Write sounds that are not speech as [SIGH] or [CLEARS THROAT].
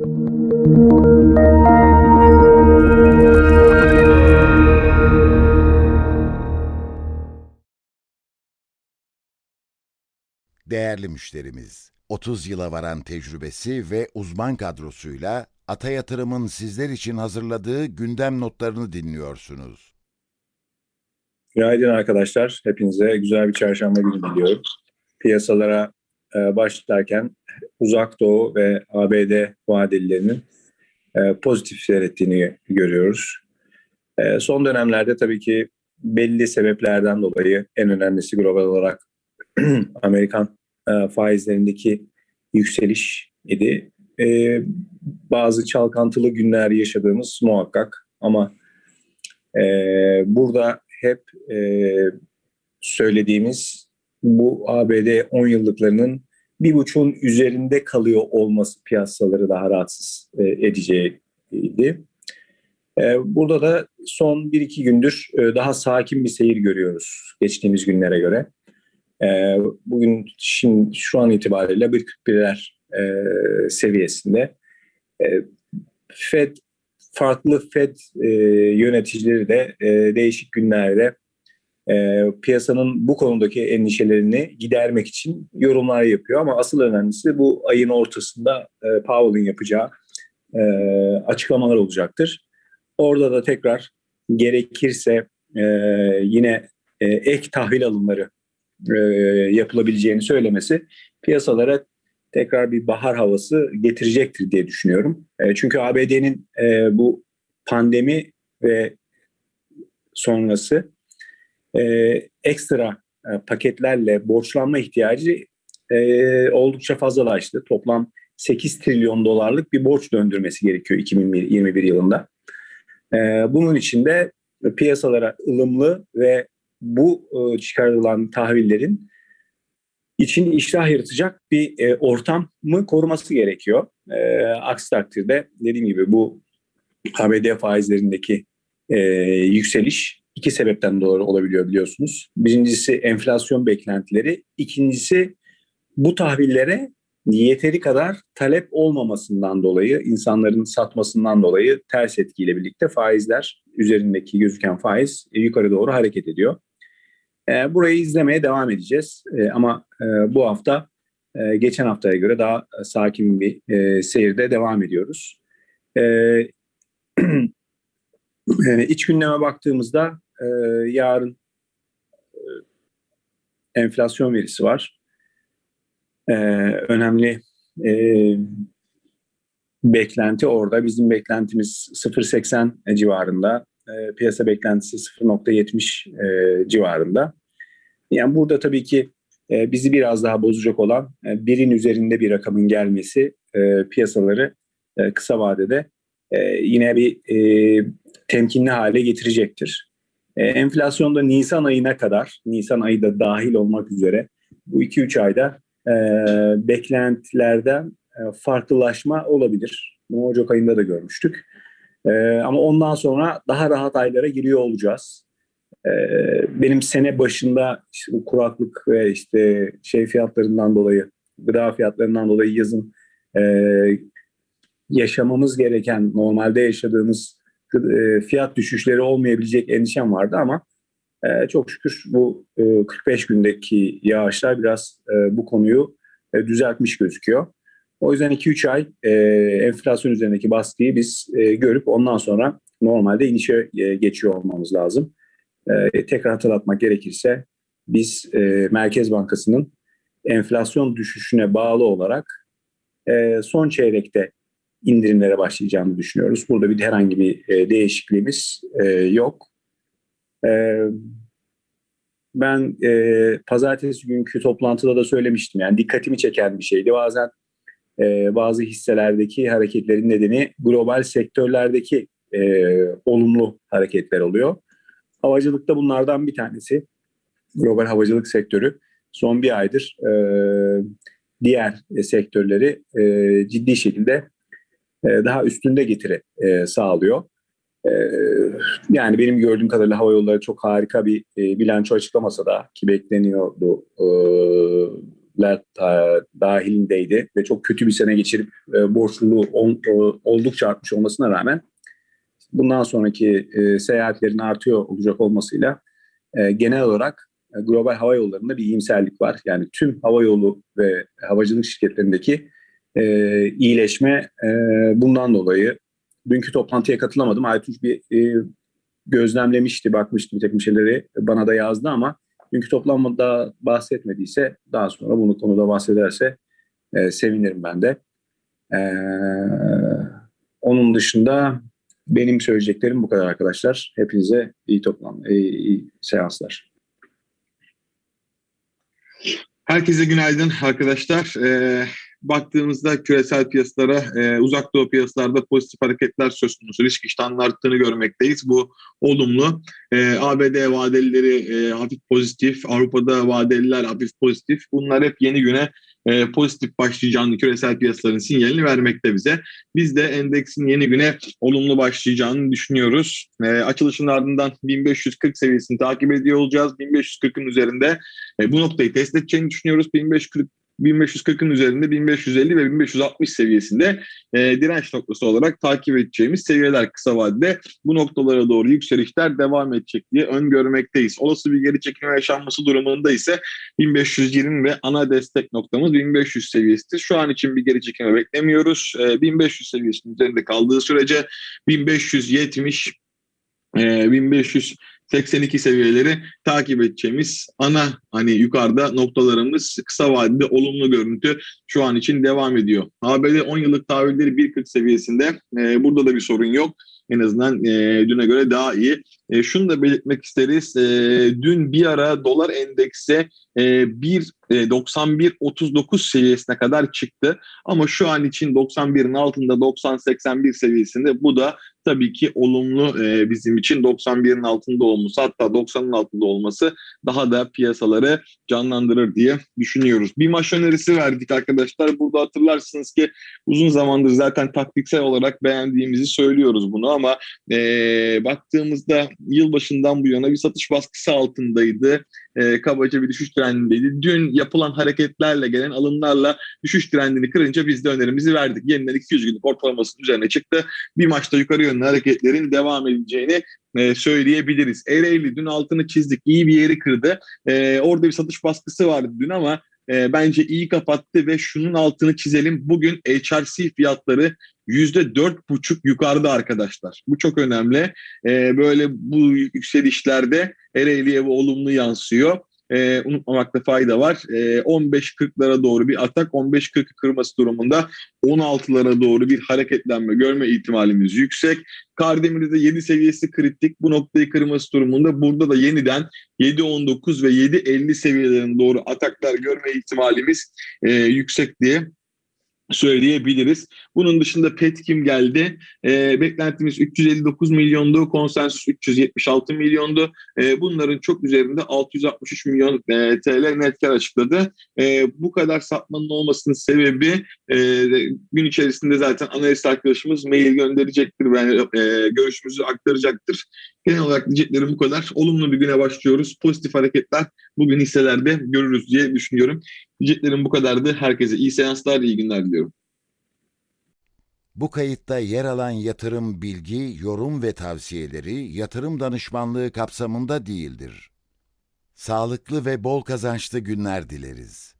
Değerli müşterimiz, 30 yıla varan tecrübesi ve uzman kadrosuyla Ata Yatırım'ın sizler için hazırladığı gündem notlarını dinliyorsunuz. Günaydın arkadaşlar. Hepinize güzel bir çarşamba günü diliyorum. Piyasalara başlarken Uzak Doğu ve ABD vadelilerinin e, pozitif seyrettiğini görüyoruz. E, son dönemlerde tabii ki belli sebeplerden dolayı en önemlisi global olarak [CLEARS THROAT] Amerikan e, faizlerindeki yükseliş idi. E, bazı çalkantılı günler yaşadığımız muhakkak ama e, burada hep e, söylediğimiz bu ABD 10 yıllıklarının bir buçuğun üzerinde kalıyor olması piyasaları daha rahatsız e, edeceğiydi. E, burada da son 1-2 gündür e, daha sakin bir seyir görüyoruz geçtiğimiz günlere göre. Bugün şimdi şu an itibariyle 1.41'ler e, seviyesinde. Fed farklı Fed yöneticileri de değişik günlerde e, piyasanın bu konudaki endişelerini gidermek için yorumlar yapıyor. Ama asıl önemlisi bu ayın ortasında e, Powell'ın yapacağı e, açıklamalar olacaktır. Orada da tekrar gerekirse e, yine e, ek tahvil alımları e, yapılabileceğini söylemesi piyasalara tekrar bir bahar havası getirecektir diye düşünüyorum. E, çünkü ABD'nin e, bu pandemi ve sonrası e, ekstra e, paketlerle borçlanma ihtiyacı e, oldukça fazlalaştı. Toplam 8 trilyon dolarlık bir borç döndürmesi gerekiyor 2021 yılında. E, bunun için de piyasalara ılımlı ve bu e, çıkarılan tahvillerin için iştah yaratacak bir e, ortamı koruması gerekiyor. E, aksi takdirde dediğim gibi bu ABD faizlerindeki e, yükseliş iki sebepten dolayı olabiliyor biliyorsunuz. Birincisi enflasyon beklentileri, ikincisi bu tahvillere yeteri kadar talep olmamasından dolayı, insanların satmasından dolayı ters etkiyle birlikte faizler üzerindeki gözüken faiz yukarı doğru hareket ediyor. E, burayı izlemeye devam edeceğiz. E, ama e, bu hafta e, geçen haftaya göre daha sakin bir e, seyirde devam ediyoruz. [CLEARS THROAT] E, e, iç gündeme baktığımızda e, yarın e, enflasyon verisi var. E, önemli e, beklenti orada. Bizim beklentimiz 0.80 civarında. E, piyasa beklentisi 0.70 e, civarında. Yani burada tabii ki e, bizi biraz daha bozacak olan e, birin üzerinde bir rakamın gelmesi e, piyasaları e, kısa vadede e, yine bir e, temkinli hale getirecektir. E, enflasyonda Nisan ayına kadar, Nisan ayı da dahil olmak üzere bu 2-3 ayda e, beklentilerden e, farklılaşma olabilir. Bunu Ocak ayında da görmüştük. E, ama ondan sonra daha rahat aylara giriyor olacağız. E, benim sene başında işte bu kuraklık ve işte şey fiyatlarından dolayı, gıda fiyatlarından dolayı yazın e, yaşamamız gereken, normalde yaşadığımız e, fiyat düşüşleri olmayabilecek endişem vardı ama e, çok şükür bu e, 45 gündeki yağışlar biraz e, bu konuyu e, düzeltmiş gözüküyor. O yüzden 2-3 ay e, enflasyon üzerindeki baskıyı biz e, görüp ondan sonra normalde inişe e, geçiyor olmamız lazım. E, tekrar hatırlatmak gerekirse biz e, Merkez Bankası'nın enflasyon düşüşüne bağlı olarak e, son çeyrekte indirimlere başlayacağını düşünüyoruz. Burada bir herhangi bir e, değişikliğimiz e, yok. E, ben pazartesi günkü toplantıda da söylemiştim. Yani dikkatimi çeken bir şeydi. Bazen bazı hisselerdeki hareketlerin nedeni global sektörlerdeki olumlu hareketler oluyor. Havacılıkta bunlardan bir tanesi. Global havacılık sektörü son bir aydır e, diğer sektörleri e, ciddi şekilde daha üstünde getiri e, sağlıyor. E, yani benim gördüğüm kadarıyla hava yolları çok harika bir e, bilanço açıklamasa da ki bekleniyordu e, e, dahilindeydi ve çok kötü bir sene geçirip e, borçluluğu ol- e, oldukça artmış olmasına rağmen bundan sonraki e, seyahatlerin artıyor olacak olmasıyla e, genel olarak e, global hava yollarında bir iyimserlik var. Yani tüm hava yolu ve havacılık şirketlerindeki e, iyileşme e, bundan dolayı. Dünkü toplantıya katılamadım. Aytunç bir e, gözlemlemişti, bakmıştı bir takım şeyleri bana da yazdı ama dünkü toplanmada bahsetmediyse daha sonra bunu konuda bahsederse e, sevinirim ben de. E, onun dışında benim söyleyeceklerim bu kadar arkadaşlar. Hepinize iyi toplam, iyi, iyi seanslar. Herkese günaydın arkadaşlar. Ee, baktığımızda küresel piyasalara, e, uzak doğu piyasalarda pozitif hareketler söz konusu. Risk iştahının arttığını görmekteyiz. Bu olumlu. Ee, ABD vadelileri e, hafif pozitif, Avrupa'da vadeliler hafif pozitif. Bunlar hep yeni güne e, pozitif başlayacağını küresel piyasaların sinyalini vermekte bize. Biz de endeksin yeni güne olumlu başlayacağını düşünüyoruz. E, açılışın ardından 1540 seviyesini takip ediyor olacağız. 1540'ın üzerinde e, bu noktayı test edeceğini düşünüyoruz. 1540 1540'ın üzerinde 1550 ve 1560 seviyesinde e, direnç noktası olarak takip edeceğimiz seviyeler kısa vadede bu noktalara doğru yükselişler devam edecek diye öngörmekteyiz. Olası bir geri çekilme yaşanması durumunda ise 1520 ve ana destek noktamız 1500 seviyesidir. Şu an için bir geri çekilme beklemiyoruz. E, 1500 seviyesinin üzerinde kaldığı sürece 1570 e, 1500 82 seviyeleri takip edeceğimiz ana hani yukarıda noktalarımız kısa vadede olumlu görüntü şu an için devam ediyor. ABD 10 yıllık tahvilleri 1.40 seviyesinde. E, burada da bir sorun yok. En azından e, düne göre daha iyi. E, şunu da belirtmek isteriz. E, dün bir ara dolar endekse e, 1.91.39 seviyesine kadar çıktı. Ama şu an için 91'in altında 90-81 seviyesinde bu da tabii ki olumlu e, bizim için 91'in altında olması hatta 90'ın altında olması daha da piyasaları canlandırır diye düşünüyoruz. Bir maç önerisi verdik arkadaşlar. Burada hatırlarsınız ki uzun zamandır zaten taktiksel olarak beğendiğimizi söylüyoruz bunu ama e, baktığımızda yılbaşından bu yana bir satış baskısı altındaydı. E, kabaca bir düşüş trendindeydi. Dün yapılan hareketlerle gelen alımlarla düşüş trendini kırınca biz de önerimizi verdik. Yeniden 200 günlük ortalamasının üzerine çıktı. Bir maçta yukarı yönlü hareketlerin devam edeceğini e, söyleyebiliriz. Ereğli dün altını çizdik. iyi bir yeri kırdı. E, orada bir satış baskısı vardı dün ama e, bence iyi kapattı ve şunun altını çizelim. Bugün HRC fiyatları yüzde dört buçuk yukarıda arkadaşlar. Bu çok önemli. E, böyle bu yükselişlerde Ereğli'ye olumlu yansıyor. E, unutmamakta fayda var. E, 15.40'lara doğru bir atak, 15.40'ı kırması durumunda 16'lara doğru bir hareketlenme görme ihtimalimiz yüksek. Kardemir'de 7 seviyesi kritik. Bu noktayı kırması durumunda burada da yeniden 7.19 ve 7.50 seviyelerine doğru ataklar görme ihtimalimiz e, yüksek diye söyleyebiliriz. Bunun dışında Petkim geldi. E, beklentimiz 359 milyondu. Konsensus 376 milyondu. E, bunların çok üzerinde 663 milyon e, TL net kar açıkladı. E, bu kadar sapmanın olmasının sebebi e, gün içerisinde zaten analist arkadaşımız mail gönderecektir ve e, görüşümüzü aktaracaktır. Genel olarak diyeceklerim bu kadar. Olumlu bir güne başlıyoruz. Pozitif hareketler bugün hisselerde görürüz diye düşünüyorum. Diyeceklerim bu kadardı. Herkese iyi seanslar, iyi günler diliyorum. Bu kayıtta yer alan yatırım bilgi, yorum ve tavsiyeleri yatırım danışmanlığı kapsamında değildir. Sağlıklı ve bol kazançlı günler dileriz.